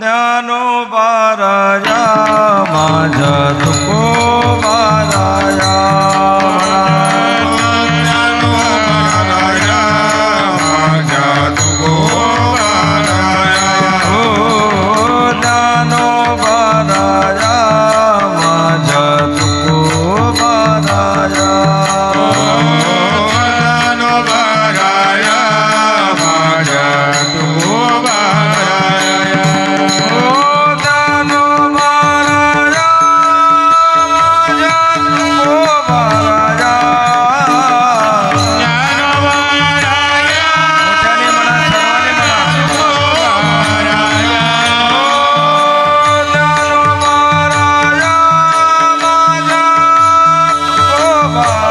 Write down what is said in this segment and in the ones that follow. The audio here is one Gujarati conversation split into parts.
જ્ઞાનો બાર જા માજા તુકો 아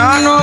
verano